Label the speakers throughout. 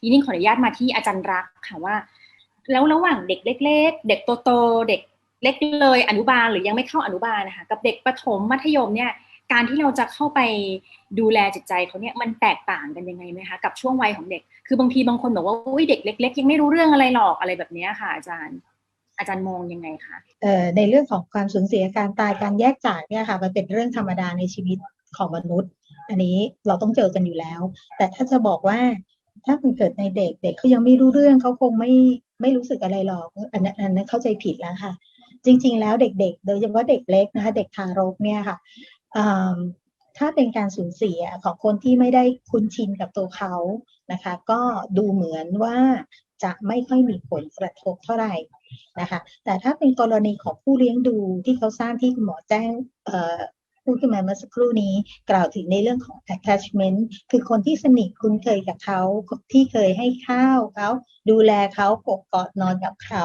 Speaker 1: ทีนี้ขออนุญาตมาที่อาจารย์รักค่ะว่า แล้วระหว่างเด็กเล็ก ๆ เด็กโตๆเด็กเล็กเลยอนุบาลหรือยังไม่เข้าอนุบาลนะคะกับเด็กประถมมัธยมเนี่ยการที่เราจะเข้าไปดูแลจิตใจเขาเนี่ยมันแตกต่างกันยังไงไหมคะกับช่วงวัยของเด็ก คือบางทีบางคนบอกว่าอุ้ยเด็กเล็ก ๆ ยังไม่รู้เรื่องอะไรหรอกอะไรแบบนี้ค่ะ อาจารย์ อาจารย์มองยังไงคะ
Speaker 2: เอ่อในเรื่องของความสูญเสียการตายการแยกจากเนี่ยค่ะ มันเป็นเรื่องธรรมดาในชีวิตของมนุษย์ อันนี้เราต้องเจอกันอยู่แล้ว แต่ถ้าจะบอกว่า ถ้ามันเกิดในเด็กเด็กเขายังไม่รู้เรื่องเขาคงไม่ไม่รู้สึกอะไรหรอกอันนั้นอันนั้นเข้าใจผิดแล้วค่ะ จริง ๆ แล้วเด็ก ๆ โดยเฉพาะเด็กเล็กนะคะ เด็กทารกเนี่ยค่ะถ้าเป็นการสูญเสียของคนที่ไม่ได้คุ้นชินกับตัวเขานะคะ ก็ดูเหมือนว่าจะไม่ค่อยมีผลกระทบเท่าไหร่นะคะ แต่ถ้าเป็นกรณีของผู้เลี้ยงดูที่เขาสร้างที่คุณหมอแจ้ง พูดขึ้นมาเมื่อสักครู่นี้ กล่าวถึงในเรื่องของ attachment คือคนที่สนิทคุ้นเคยกับเขาที่เคยให้ข้าวเขาดูแลเขาปกกอดนอนกับเขา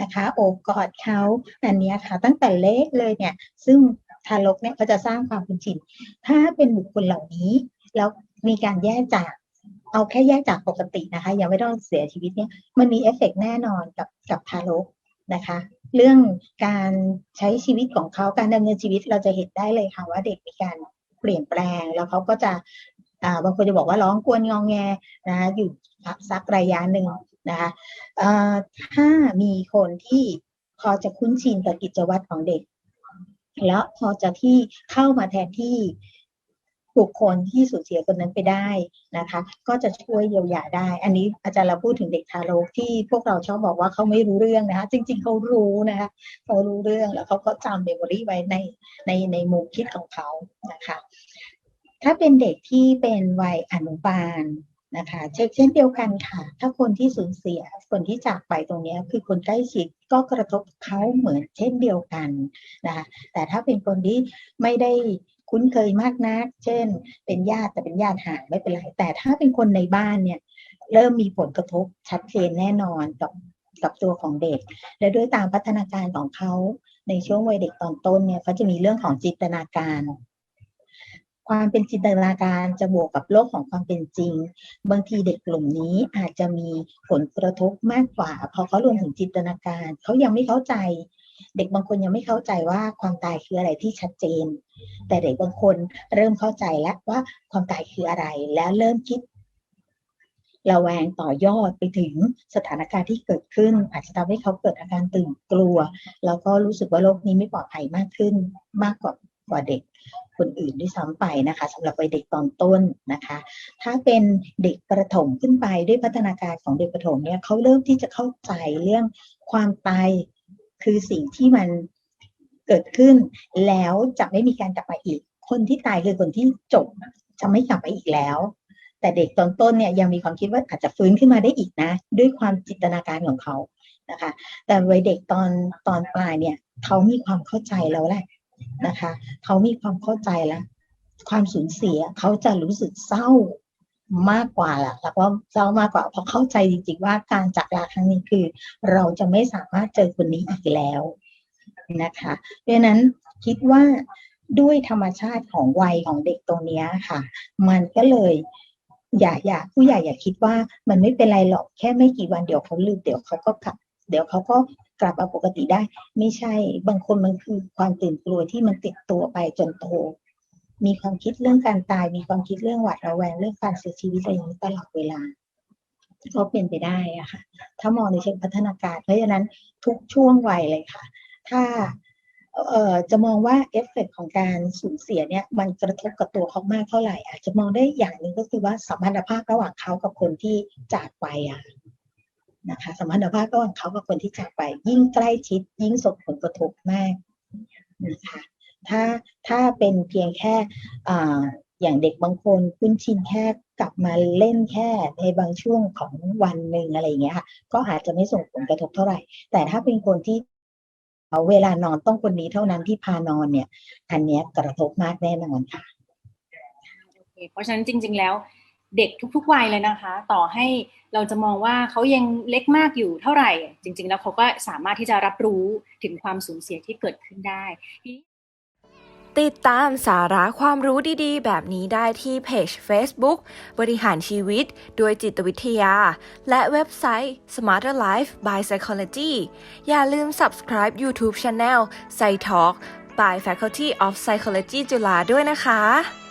Speaker 2: นะคะโอบกอดเขาอันนี้ค่ะ ตั้งแต่เล็กเลยเนี่ย ซึ่งทารกเนี่ยก็จะสร้างความคุ้นชิน ถ้าเป็นบุคคลเหล่านี้ แล้วมีการแยกจาก เอาแค่แยกจากปกตินะคะ ยังไม่ต้องเสียชีวิตเนี่ย มันมีเอฟเฟกแน่นอนกับกับทารก นะคะ เรื่องการใช้ชีวิตของเขาการดำเนินชีวิตเราจะเห็นได้เลยค่ะว่าเด็กมีการเปลี่ยนแปลง แล้วเขาก็จะบางคนจะบอกว่าร้องกวนงองแงนะอยู่พักสักระยะหนึ่งนะคะถ้ามีคนที่พอจะคุ้นชินกับกิจวัตรของเด็ก แล้วพอจะที่เข้ามาแทนที่ บุคคลที่สูญเสียคนนั้นไปได้นะคะ ก็จะช่วยเยียวยาได้ อันนี้อาจารย์เราพูดถึงเด็กทารกที่พวกเราชอบบอกว่าเขาไม่รู้เรื่องนะคะจริง ๆเขารู้นะคะเขารู้เรื่องแล้วเขาก็จำเมมโมรีไว้ในในในมุมคิดของเขานะคะ ถ้าเป็นเด็กที่เป็นวัยอนุบาลนะคะเช่นเช่นเดียวกันค่ะ ถ้าคนที่สูญเสียคนที่จากไปตรงนี้คือคนใกล้ชิดก็กระทบเขาเหมือนเช่นเดียวกันนะคะแต่ถ้าเป็นคนที่ไม่ได้ คุ้นเคยมากนัก เช่น เป็นญาติแต่เป็นญาติห่างไม่เป็นไร แต่ถ้าเป็นคนในบ้านเนี่ยเริ่มมีผลกระทบชัดเจนแน่นอนกับกับตัวของเด็ก และด้วยตามพัฒนาการของเขาในช่วงวัยเด็กตอนต้นเนี่ยเขาจะมีเรื่องของจินตนาการ ความเป็นจินตนาการจะบวกกับโลกของความเป็นจริง บางทีเด็กกลุ่มนี้อาจจะมีผลกระทบมากกว่า เพอเขารวมถึงจินตนาการ เขายังไม่เข้าใจ เด็กบางคนยังไม่เข้าใจว่าความตายคืออะไรที่ชัดเจน แต่เด็กบางคนเริ่มเข้าใจแล้วว่าความตายคืออะไร แล้วเริ่มคิดระแวงต่อยอดไปถึงสถานการณ์ที่เกิดขึ้น อาจจะทำให้เขาเกิดอาการตื่นกลัว แล้วก็รู้สึกว่าโลกนี้ไม่ปลอดภัยมากขึ้นมากกว่ากว่าเด็กคนอื่นด้วยซ้ำไปนะคะสำหรับวัยเด็กตอนต้นนะคะ ถ้าเป็นเด็กประถมขึ้นไปด้วยพัฒนาการของเด็กประถมเนี่ยเขาเริ่มที่จะเข้าใจเรื่องความตาย คือสิ่งที่มันเกิดขึ้น แล้วจะไม่มีการกลับมาอีก คนที่ตายคือคนที่จบจะไม่กลับมาอีกแล้ว แต่เด็กตอนต้นเนี่ยยังมีความคิดว่าอาจจะฟื้นขึ้นมาได้อีกนะ ด้วยความจินตนาการของเขานะคะ แต่วัยเด็กตอนตอนปลายเนี่ยเขามีความเข้าใจแล้วแหละนะคะ เขามีความเข้าใจแล้ว ความสูญเสียเขาจะรู้สึกเศร้า มากกว่าแหละแล้วก็เศร้ามากกว่าเพราะเข้าใจจริงๆว่าการจากลาครั้งนี้คือ เราจะไม่สามารถเจอคนนี้อีกแล้วนะคะเพราะนั้นคิดว่าด้วยธรรมชาติของวัยของเด็กตรงนี้ค่ะ มันก็เลยอย่าอย่าผู้ใหญ่อย่าคิดว่ามันไม่เป็นไรหรอกแค่ไม่กี่วันเดี๋ยวเขาลืมเดี๋ยวเขาก็กลับ เดี๋ยวเขาก็กลับมาปกติได้ ไม่ใช่บางคนมันคือความตื่นกลัวที่มันติดตัวไปจนโต มีความคิดเรื่องการตาย มีความคิดเรื่องหวาดระแวงเรื่องการเสียชีวิตอะไรอย่างนี้ตลอดเวลา ก็เป็นไปได้อะค่ะ ถ้ามองในเชิงพัฒนาการ เพราะฉะนั้นทุกช่วงวัยเลยค่ะ ถ้าเอ่อจะมองว่าเอฟเฟกของการสูญเสียเนี่ยมันกระทบกับตัวเขามากเท่าไหร่ อาจจะมองได้อย่างหนึ่งก็คือว่าสัมพันธภาพระหว่างเขากับคนที่จากไปอะนะคะสมรรถภาพระหว่างเขากับคนที่จากไป ยิ่งใกล้ชิดยิ่งส่งผลกระทบมากนะคะถ้า เป็นเพียงแค่ออย่างเด็กบางคนคุ้นชินแค่กลับมาเล่นแค่ในบางช่วงของวันหนึ่งอะไรอย่างเงี้ยค่ะ ก็อาจจะไม่ส่งผลกระทบเท่าไหร่ แต่ถ้าเป็นคนที่เอาเวลานอนต้องคนนี้เท่านั้นที่พานอนเนี่ย อันเนี้ยกระทบมากแน่นอนค่ะ
Speaker 1: เพราะฉะนั้นจริง ๆ แล้ว เด็กทุก ๆ วัยเลยนะคะ ต่อให้เราจะมองว่าเขายังเล็กมากอยู่เท่าไหร่ จริง ๆ แล้วเขาก็สามารถที่จะรับรู้ถึงความสูญเสียที่เกิดขึ้นได้
Speaker 3: ติดตามสาระความรู้ดีๆ แบบนี้ได้ที่เพจ Facebook บริหารชีวิตด้วยจิตวิทยา และเว็บไซต์ Smarter Life by Psychology อย่าลืม subscribe YouTube Channel Psy Talk by Faculty of Psychology จุฬาด้วยนะคะ